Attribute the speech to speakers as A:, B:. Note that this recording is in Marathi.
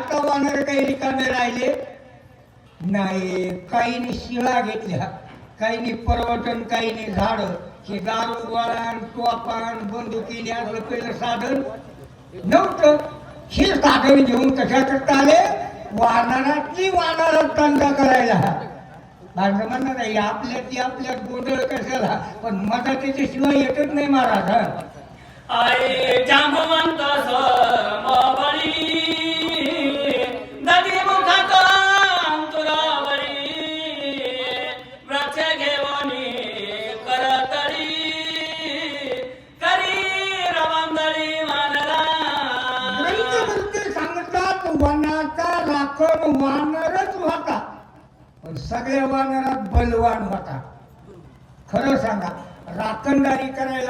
A: आता वानर काही रिकामे राहिले. नाही काहीने शिळा घेतल्या काहीने पर्वटन काहीने झाड. हे दारू वळण टोपान बंदुकीने असलं पहिलं साधन नव्हतं. हे साधन घेऊन कशा करता आले? वानरातली वानरात धंदा करायला. माझं म्हणणं नाही आपल्यातली आपल्यात गोंधळ कशाला? पण मदतीच्या शिवाय येतच नाही महाराज
B: आई
A: वनाचा राखण वानरच होता. पण सगळ्या वानरात बलवान होता. खरं सांगा राखणदारी करायला